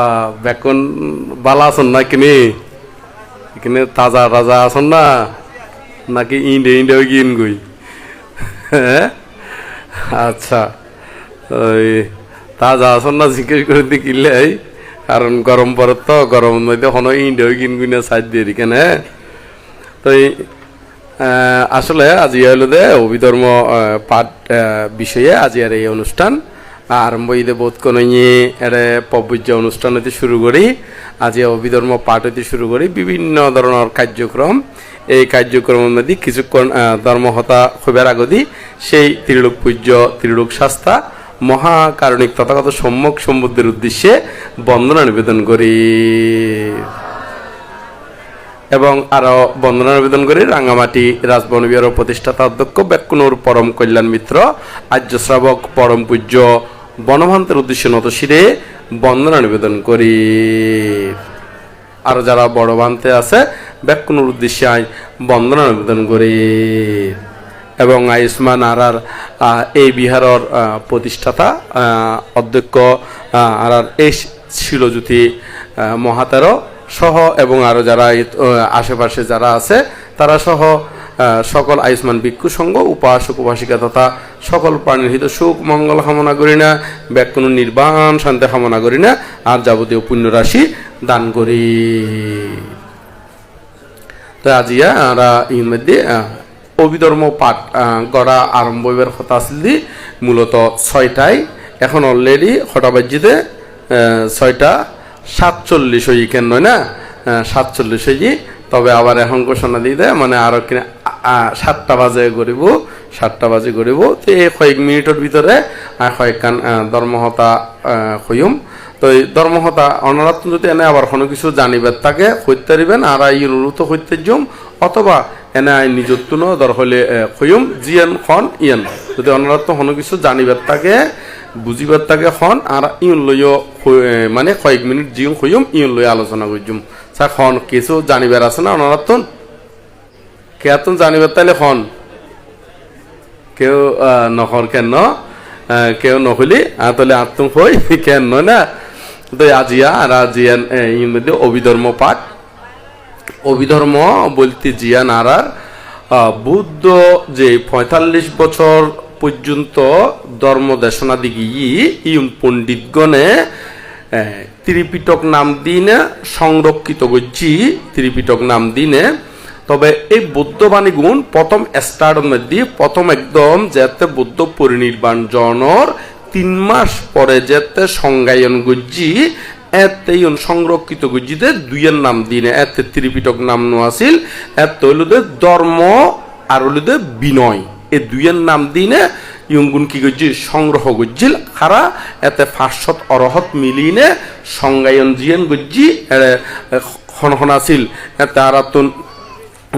আহ, beacon বালা আছেন না কিনে? এখানে তাজা তাজা আছেন না? নাকি ইন্ডে ইন্ডে ওই কিন গই? হ্যাঁ? আচ্ছা। ওই তাজা আছেন না জিজ্ঞেস করে দি কিনলে কারণ গরম পরে তো গরম মধ্যে কোনো ইন্ডে ওই কিন গুনে সাইড দিয়ে হ্যাঁ তো আসলে আজি হলো দে অভিধর্ম পাঠ বিষয়ে আজি আর এই অনুষ্ঠান। আরম্ভ ইদে বোধ কোনো এরে পব্বজ্য অনুষ্ঠান হইতে শুরু করি আজি অভিধর্ম পাঠ হইতে শুরু করি, বিভিন্ন ধরনের কার্যক্রম। এই কার্যক্রমের মধ্যে কিছুক্ষণ ধর্মহতা হইবার আগদি সেই ত্রিলোক পূজ্য, ত্রিলোক শাস্তা, মহাকারণিক তথাগত সম্যক সম্বুদ্ধের উদ্দেশ্যে বন্দনা নিবেদন করি। এবং আরও বন্দনা নিবেদন করি রাঙ্গামাটি রাজবন বিহারের প্রতিষ্ঠাতা অধ্যক্ষ বেকুনুর পরম কল্যাণ মিত্র, আর্য শ্রাবক পরম পূজ্য বনভান্তের উদ্দেশ্যে নত শিরে বন্দনা নিবেদন করি। আর যারা বড় ভান্তে আছে বেকুনুর উদ্দেশ্যে আই বন্দনা নিবেদন করি। এবং আয়ুষ্মান আর আর এই বিহারর প্রতিষ্ঠাতা অধ্যক্ষ আর আর এই শিলজ্যোতি মহাতেরো সহ এবং আরও যারা আশেপাশে যারা আছে, তারা সহ সকল আয়ুষ্মান ভিক্ষু সংঘ, উপাসক, উপাসিকা তথা সকল প্রাণীর হিত সুখ, মঙ্গল কামনা করি না, ব্যাক কোনো নির্বাণ, শান্তি কামনা করি না, আর যাবতীয় পুণ্য রাশি দান করি। তো আজিয়া আমরা ইন মধ্যে অভিধর্ম পাঠ গড়া আরম্ভ হইবার কথা আছিল দি মূলত ছয়টায় এখন অলরেডি হটা বাজিতে ছয়টা সাতচল্লিশ হই কেন নয় না? সাতচল্লিশ হই তবে আবার এখন ঘোষণা দিয়ে দেয় মানে আরও কিনা সাতটা বাজে করিব সাতটা বাজে করিব তো এই কয়েক মিনিটের ভিতরে কয়েকখান ধর্মহতা হইম তো এই ধর্মহতা অনারাত যদি এনে আবার কোনো কিছু জানিবার তাকে হইতে পারিবেন আর এই অনুরোধ যম অথবা এনে আই নিজত্ব দর হলে হইম জিয়ান খন ইয়ান যদি অনারাত কোনো কিছু জানিবার তাকে বুঝিবার তাকে খন, আর ইউন লইও মানে কয়েক মিনিট জিও হইম ইউন লই আলোচনা করজুম চা খন কিছু জানিবার আছে না অনারাত কে এত জানিবার তাইলে খন কেউ নখর কেন? কেউ নহলি তাহলে আত্ম হই, কেন নয় না তো আজিয়া আর আজিয়ান মধ্যে অভিধর্ম পাঠ। অভিধর্ম বলতে জিয়ান আর বুদ্ধ যে পঁয়তাল্লিশ বছর পর্যন্ত ধর্ম দেশনা দিগি ইউন পণ্ডিতগণে ত্রিপিটক নাম দিনে সংরক্ষিত করছি। ত্রিপিটক নাম দিনে তবে এই বৌদ্ধবাণী গুণ প্রথম স্টার্ট মধ্যে প্রথম একদম যেতে বৌদ্ধ পরিনির্বাণ জনর, তিন মাস পরে যেতে সংজ্ঞায়ন গুজ্জি, এতে ইয়ন সংরক্ষিত গুজ্জিতে দুইয়ের নাম দিনে, এতে ত্রিপিটক নাম নো আছিল এত হইলুদে ধর্ম আর হইলুদে বিনয়। এই দুইয়ের নাম দিনে ইয়ঙ্গুন কি গজ্জি? সংগ্রহ গজ্জিল, খারা, এতে ফাঁসত অরহত মিলিনে সংজ্ঞায়ন জিয়েন গজ্জি খন খন আছিল এতে আরাতুন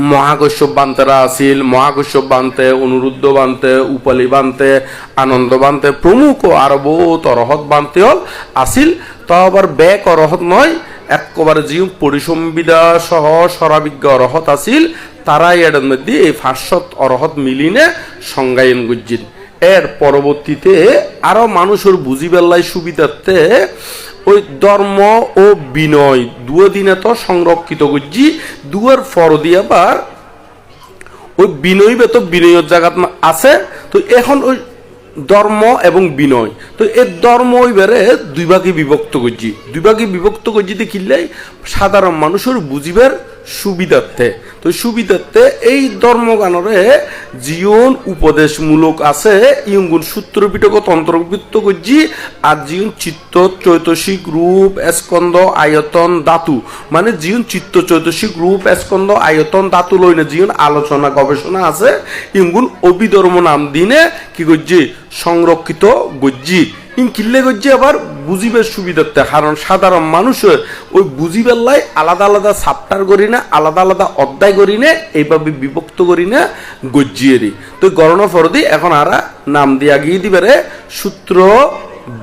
মহাকশ্যপ বান্তেরা আছিল মহাকশ্যপ বান্তে অনুরুদ্ধ বান্তে উপালি বান্তে আনন্দ বান্তে প্রমুখ আরও বহুত অরহত বান্তে হল আছিল তা আবার ব্যাক অরহত নয় একেবারে যে পরিসংবিদা সহ সরাবিজ্ঞ অরহত আছিল তারাই এর মধ্যে এই ফাঁসত অরহত মিলিনে সংজ্ঞায়ন গুজিন এর পরবর্তীতে আরও মানুষের বুঝি বেল্লাই সুবিধার্থে ওই ধর্ম ও বিনয়, দুয়ো দিনে তো সংরক্ষিত করছি, দুয়ার ফর দিয়ে আবার ওই বিনয় তো বিনয়ের জায়গা আছে, তো এখন ওই ধর্ম এবং বিনয়, তো এই ধর্ম ওইবারে দুই ভাগে বিভক্ত করছি। দুই ভাগে বিভক্ত করছি দেখিলে সাধারণ মানুষের বুঝিবার সুবিধার্থে। তো সুবিধার্থে এই ধর্মগানরে জীবন উপদেশমূলক আছে ইয়ঙ্গুন সূত্র পিটক তন্ত্রবৃত্ত করছি আর জীবন চিত্ত চৈতসিক রূপ স্কন্দ আয়তন, ধাতু। মানে জীবন চিত্ত চৈতসিক রূপ স্কন্দ আয়তন, ধাতু লইনে জীবন আলোচনা, গবেষণা আছে। ইয়ঙ্গুন অভিধর্ম নাম দিনে কি করছি? সংরক্ষিত গজ্জি কিল্লে গজ্জি আবার বুঝিবার সুবিধার্থে, কারণ সাধারণ মানুষের ওই বুঝিবার লাই আলাদা আলাদা সাপ্টার করি না আলাদা আলাদা অধ্যায় করি না এইভাবে বিভক্ত করি না গজ্জিয়েরই তো গণনা ফরদি, এখন আরা নাম দিয়া গিয়ে দিবারে সূত্র,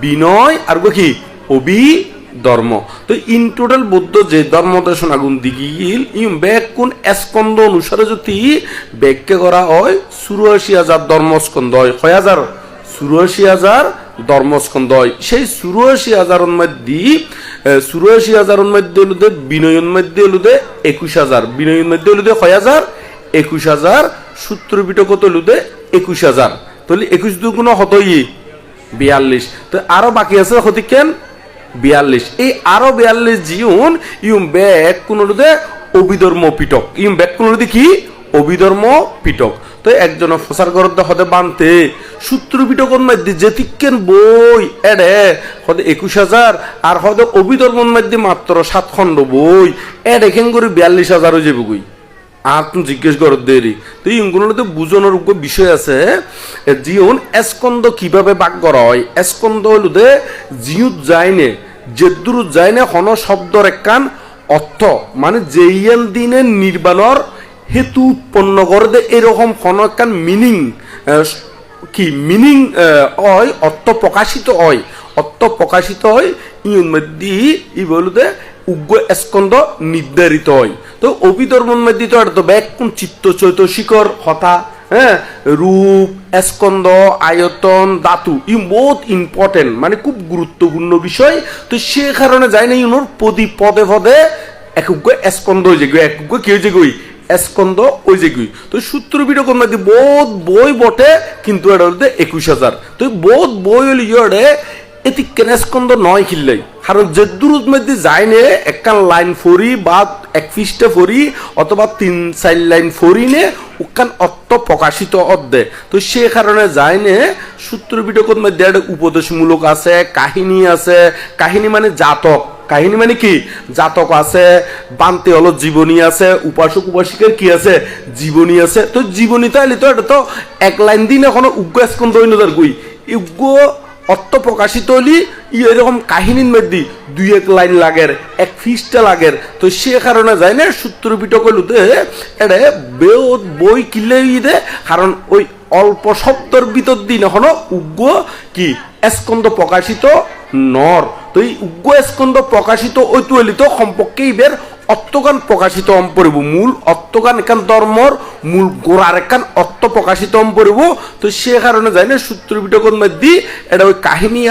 বিনয়, আর কি? অবি, ধর্ম। তো ইন টোটাল বৌদ্ধ যে ধর্ম দর্শন আগুন দিগিল, ইম ব্যাগ কোন স্কন্দ অনুসারে যদি ব্যাখ্যা করা হয় চুরাশি হাজার ধর্মস্কন্দ হয়, ছয় হাজার চুরাশি হাজার ধর্মস্কন্ধ হয়। সেই চুরাশি হাজারের মধ্যে চুরাশি হাজারের মধ্যে হলুদে বিনয়ন মধ্যে হলুদে একুশ হাজার। বিনয়ন মধ্যে হলুদে ছয় হাজার? একুশ হাজার। সূত্র বিটকত হলুদে একুশ হাজার। তাহলে একুশ দুগুণ হতই বিয়াল্লিশ। তো আরও বাকি আছে হতিকেন বিয়াল্লিশ। এই আরও বিয়াল্লিশ জিউন ইউম ব্যাগ কোন অভিধর্ম পিটক ইউম ব্যাগ কোন কি? অভিধর্ম পিটক। তো একজন প্রচার করতে হতে বানতে। সূত্র পিটকর মধ্যে যেতিকেন বই, এডে, হতে একুশ হাজার, আর হতে অভিধর্মর মধ্যে মাত্র সাত খণ্ড বই, এডে কেন করে বিয়াল্লিশ হাজার হয়ে যাবে গুই আর তুমি জিজ্ঞেস করো দেরি। তো এই ইঙ্গুলোতে বুঝানোর বিষয় আছে জিউন এসকন্দ কীভাবে বাক করা হয়? এসকন্দ হলো দে জিউত যায়নে যেদুর যায়নে হন শব্দর একখান অর্থ মানে যেইয়ান দিনে নির্বাণর হেতু উৎপন্ন করে দে এরকম হন একখান মিনিং কি মিনিং হয়, অর্থ প্রকাশিত হয়। অর্থ প্রকাশিত হয়, ইউন মধ্যে ই বলতে উগ্র স্কন্দ নির্ধারিত হয়। তো অভিধর্মন মধ্যে তো এটা ব্যাক কোন চিত্ত চৈতসিকর হতা হ্যাঁ রূপ স্কন্দ আয়তন, ধাতু ই বহুত ইম্পর্টেন্ট মানে খুব গুরুত্বপূর্ণ বিষয়। তো সে কারণে যায় না ইউনোর পদি পদে পদে এক স্কন্দ হয়ে যাবে এক উগ্র কি হয়ে যাবে স্কন্দ ওই যে গুই। তো সূত্র বিরকম মধ্যে বহুত বই বটে, কিন্তু এটা হলতে একুশ হাজার। তো বহুত বই হল ইয়ে এটি কেন স্কন্দ নয় খিল্লাই কারণ যে দূরত মধ্যে যায় নে একখান লাইন ফরি বা এক পৃষ্ঠে ফরি অথবা তিন চার লাইন ফরি নে উকান অর্থ প্রকাশিত অর্ধে। তো সে কারণে যায় নে সূত্র বিটকত মধ্যে উপদেশমূলক আছে, কাহিনী আছে। কাহিনী মানে জাতক। কাহিনী মানে কি? জাতক আছে, বান্তে হলো জীবনী আছে, উপাসক, উপাসিকের কি আছে? জীবনী আছে। তো জীবনী তাইলে তো এটা তো এক লাইন দিন এখনও উগ্র স্কন্ধ হইনদার গুই। উগ্র অর্থ প্রকাশিত হলি ই এরকম কাহিনীর মধ্যে দুই এক লাইন লাগের, এক ফিসটা লাগের। তো সে কারণে যায় না সূত্র পিটক হইলুতে এটা বেদ বই কিলে দে, কারণ ওই অল্প শব্দর ভিতর দিন এখনও উগ্র কি? স্কন্ধ প্রকাশিত নর। তো এই উগ্র স্কন্ধ প্রকাশিত ঐতুয়ালিত সম্পর্কে ইবের অত্তগান প্রকাশিত হম পড়ব। মূল অত্তগান এখান ধর্মর, মূল গোড়ার এখান অত্ত প্রকাশিত হম পড়ব। তো সে কারণে যাই না সূত্র বিটকর মধ্যে এটা ওই কাহিনী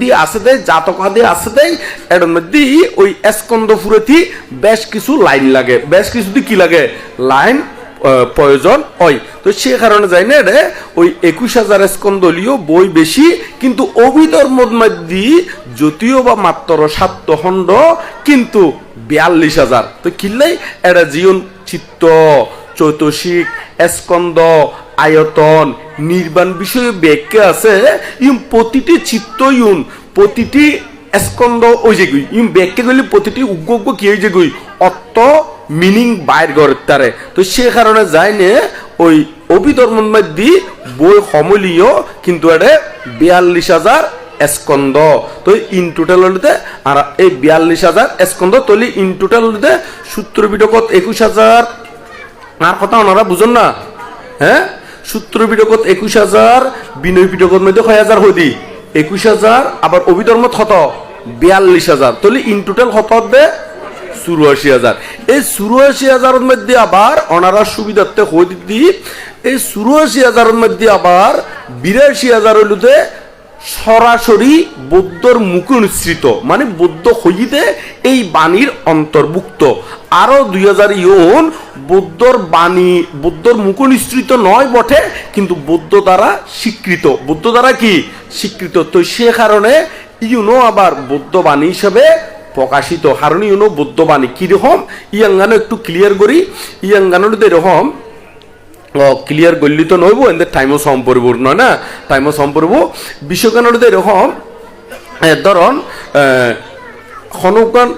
দিয়ে আসে দেয়, জাতকা দিয়ে আসে দেয়, এটার মধ্যে ওই স্কন্ধ ফুরেতি বেশ কিছু লাইন লাগে। বেশ কিছু কি লাগে? লাইন প্রয়োজন হয়। তো সে কারণে যাই না রে, ওই একুশ হাজার স্কন্দলীয় বই বেশি, কিন্তু অভিধর্মর মধ্যে যদিও বা মাত্র সাত খণ্ড, কিন্তু বিয়াল্লিশ হাজার। তো কিনলেই এটা জীবন চিত্ত, চৈতসিক, স্কন্দ, আয়তন, নির্বাণ বিষয়ে ব্যাখ্যা আছে। ইম প্রতিটি চিত্ত ইউন, প্রতিটি স্কন্দ ওই যে গুই। ইম ব্যাখ্যা করলে প্রতিটি উগ্র উগ্র কি হয়ে যে গুই? অর্থ মিনিং বাইর করে তারে। তো সে কারণে যায় নে ওই অভিধর্মন মধ্যে বই সমলীয় কিন্তু এটা বিয়াল্লিশ হাজার স্কন্দ তো ইন টোটাল হলিতে আর এই বিয়াল্লিশ হাজার স্কন্দ তলি ইন টোটাল হলিতে সূত্র বিটকত একুশ হাজার। আর কথা ওনারা বুঝুন না হ্যাঁ? সূত্র বিটকত একুশ হাজার বিনয় বিটকত মধ্যে ছয় হাজার হই দি একুশ হাজার, আবার অভিধর্মত হত বিয়াল্লিশ হাজার। তলি ইন টোটাল হত দে চুরাশি হাজার। এই চুরাশি হাজারের মধ্যে আবার ওনারা সুবিধার্থে হয়ে দিদি এই চুরাশি হাজারের মধ্যে আবার বিরাশি হাজার হইলুতে সরাসরি বৌদ্ধর মুখে নিঃসৃত মানে বৌদ্ধ হইতে এই বাণীর অন্তর্ভুক্ত। আরও দুই হাজার ইউন বৌদ্ধর বাণী, বৌদ্ধর মুখ নিঃসৃত নয় বটে, কিন্তু বৌদ্ধ দ্বারা স্বীকৃত। বৌদ্ধ দ্বারা কি? স্বীকৃত। তো সে কারণে ইউনো আবার বৌদ্ধ বাণী হিসেবে প্রকাশিত হারণীয় ইউনো বৌদ্ধ বাণী কীরকম ইয়াঙ্গানো একটু ক্লিয়ার করি। ইয়াঙ্গানোর এরকম ক্লিয়ার করলি তো নইব এদের টাইমও সম্পরিপূর্ণ না টাইমও সম্পর্ব বিশ্বকানোর এরকম ধরন হনুকান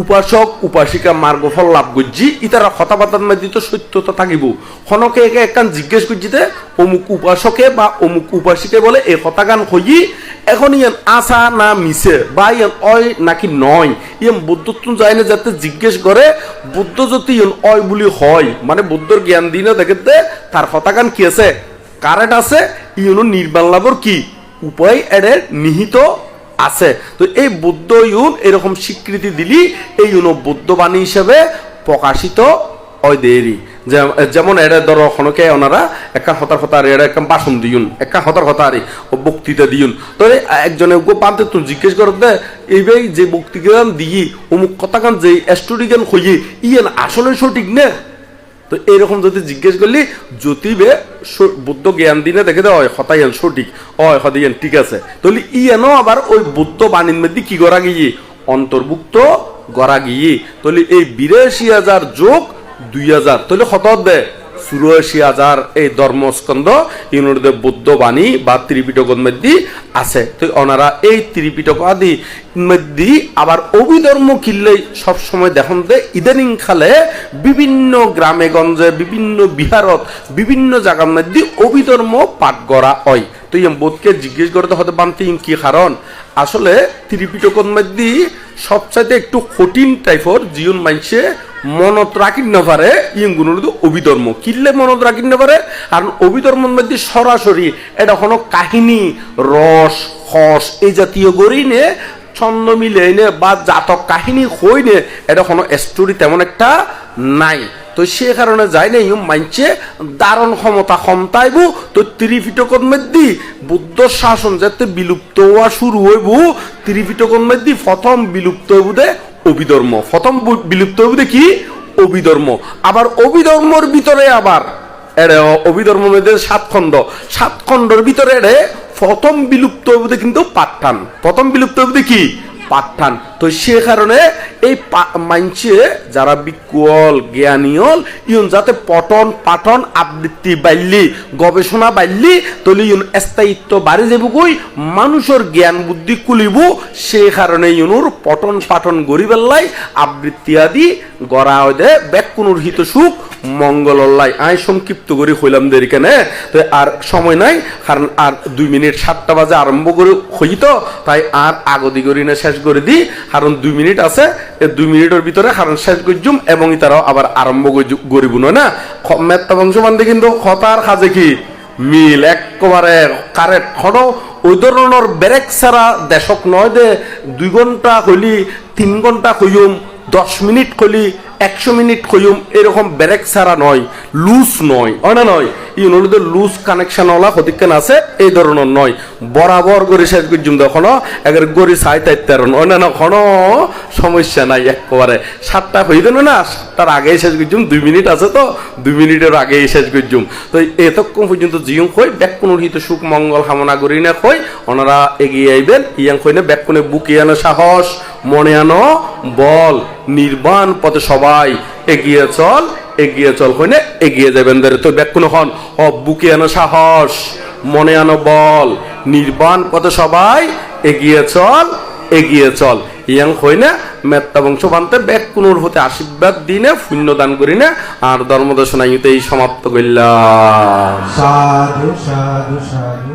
উপাসক, উপাসিকা মার্গফল লাভ করছি, ইতারা কথাবার্তার মধ্যে তো সত্যতা থাকিব। হনকে একে একখান জিজ্ঞেস করছি যে, অমুক উপাসকে বা অমুক উপাসিকে বলে এই কথাগান হই এখন ইয়ান আসা না মিশে বা ইয়ান অয় নাকি নয়, ইয়ান বৌদ্ধত্ব যায় না যাতে জিজ্ঞেস করে, বুদ্ধ যদি ইয়ান অয় বলি হয় মানে বুদ্ধর জ্ঞান দিনে দেখতে তার কথাগান কি আছে? কারেন্ট আছে ইউনো নির্বাণ লাভর কি? উপায় এদের নিহিত আছে। তো এই বৌদ্ধ ইউন এরকম স্বীকৃতি দিলি, এই ইউনো বৌদ্ধ বাণী হিসেবে প্রকাশিত হয় দেরি। যেমন এটা ধরো খনকে ওনারা একা হতার হতার এটা একটা বাসন দিউন, একা হতার হতারি, ও বক্তৃতা দিউন। তো একজনে পান্তে তো জিজ্ঞেস করত দে এইবার যে বক্তৃতা দিই অমুক কথা কান যে স্টুডিগান হইয়ে, ইয়েন আসলে সঠিক না? তো এরকম যদি জিজ্ঞেস করলি, জ্যোতিবে বুদ্ধ জ্ঞান দিনে দেখে দেয় হতাইয়ান সঠিক, অয় হতাইয়ান ঠিক আছে। তাহলে এন আবার ওই বুদ্ধ বাণীর মধ্যে কি করা গিয়ে অন্তর্ভুক্ত করা গিয়ে তাহলে এই বিরাশি হাজার যোগ দুই হাজার, তাহলে হত দে? চুরাশি হাজার এই ধর্মস্কন্ধ ইউনিটে বুদ্ধ বাণী বা ত্রিপিটকের মধ্যে আছে। তো ওনারা এই ত্রিপিটক আদি মধ্যে আবার অভিধর্ম কিনলেই সবসময় দেখুন যে ইদানিং খালে বিভিন্ন গ্রামে গঞ্জে, বিভিন্ন বিহারত, বিভিন্ন জায়গার মধ্যে অভিধর্ম পাঠ করা হয়। তো ইম বোধকে জিজ্ঞেস করতে হতে পারতে কি কারণ? আসলে ত্রিপিটকের মধ্যে সবচাইতে একটু কঠিন টাইপর জীবন মানছে মনত রাখিন না পারে ইয়েগুলোর তো অভিধর্ম। কিনলে মনত রাখিন না পারে? আর অভিধর্মের মধ্যে সরাসরি এটা কোনো কাহিনী, রস হস এই জাতীয় গড়ি নে ছন্দ মিলে নে বা জাতক কাহিনী হই নে এটা কোনো স্টোরি তেমন একটা নাই। তো সে কারণে যাই না মানছে দারণ ক্ষমতা ক্ষমতাইব, তো ত্রিপিটকর মধ্যে বুদ্ধ শাসন যাতে বিলুপ্ত হওয়া শুরু হইব, ত্রিপিটকর মধ্যে প্রথম বিলুপ্ত হইব দে অভিধর্ম। প্রথম বিলুপ্ত হবে কি অভিধর্ম। আবার অভিধর্মর ভিতরে আবার এরে অভিধর্ম মধ্যে সাত খণ্ড। সাত খণ্ডর ভিতরে এরে প্রথম বিলুপ্ত হবে কিন্তু পাঠান প্রথম বিলুপ্ত হবে কি পাঠান তো সে কারণে এই মানছে যারা বিকুল জ্ঞানীয়ল ইউন যাতে পটন পাঠন, আবৃত্তি বাড়লি গবেষণা বাড়লি তলি ইউন স্থায়িত্ব বাড়ি যাব কই, মানুষের জ্ঞান বুদ্ধি কুলিব সে কারণে ইউনুর পটন পাঠন গরিবেল্লাই আবৃত্তি আদি গড়া হয় ব্যাকুনুর হিত সুখ, মঙ্গলল্লাই। আয় সংক্ষিপ্ত করে হইলাম দেরি কেন। তো আর সময় নাই, কারণ আর দুই মিনিট সাতটা বাজে আরম্ভ করে হই তাই আর আগদি করি না, শেষ করে দিই কারণ দুই মিনিট আছে এই দুই মিনিটের ভিতরে হারুন শেষ করজুম এবং তারাও আবার আরম্ভ করিব না? মেত্তা বংশ বান্ধে কিন্তু হতার কাজে কি? মিল একেবারে কারেক্ট হন ওই ধরনের ব্রেক ছাড়া দেশক নয় দে দুই ঘণ্টা হইলি তিন ঘণ্টা হইম দশ মিনিট কলি একশো মিনিট কইম, এরকম ব্রেক ছাড়া নয় লুজ নয়। হয় না নয়? ইউনিটে লুজ কানেকশন ওলা হতিকান আছে এই ধরনের নয়। বরাবর করে শেষ করছুম তখন একের গড়ি চাই তাইতে অন্যান্য কোনো সমস্যা নাই একেবারে। সাতটা হয়ে দেন না, সাতটার আগেই শেষ করছুম দুই মিনিট আছে তো, দুই মিনিটের আগেই শেষ করছুম তো এতক্ষণ পর্যন্ত জিয়ং কই, ব্যাক কোনো হিত সুখ, মঙ্গল কামনা করি না কই, ওনারা এগিয়ে আইবেন, ইয়াং কই না, ব্যাক কোনে বুকে আনো সাহস, মনে আনো বল। নির্বাণ পথে সবাই এগিয়ে চল এগিয়ে চল কইনে এগিয়ে যাবেন তো ব্যাক কোনো হন ও বুকে আনো সাহস, মনে আনো বল, নির্বাণ পথে সবাই এগিয়ে চল এগিয়ে চল। ইয়াং হই না মেত্তা বংশ বানতে ব্যাক কোনোর হতে আশীর্বাদ দিনে পুণ্য দান করি না আর ধর্মদর্শন আইতেই সমাপ্ত করলাম সাধু সাধু সাধু।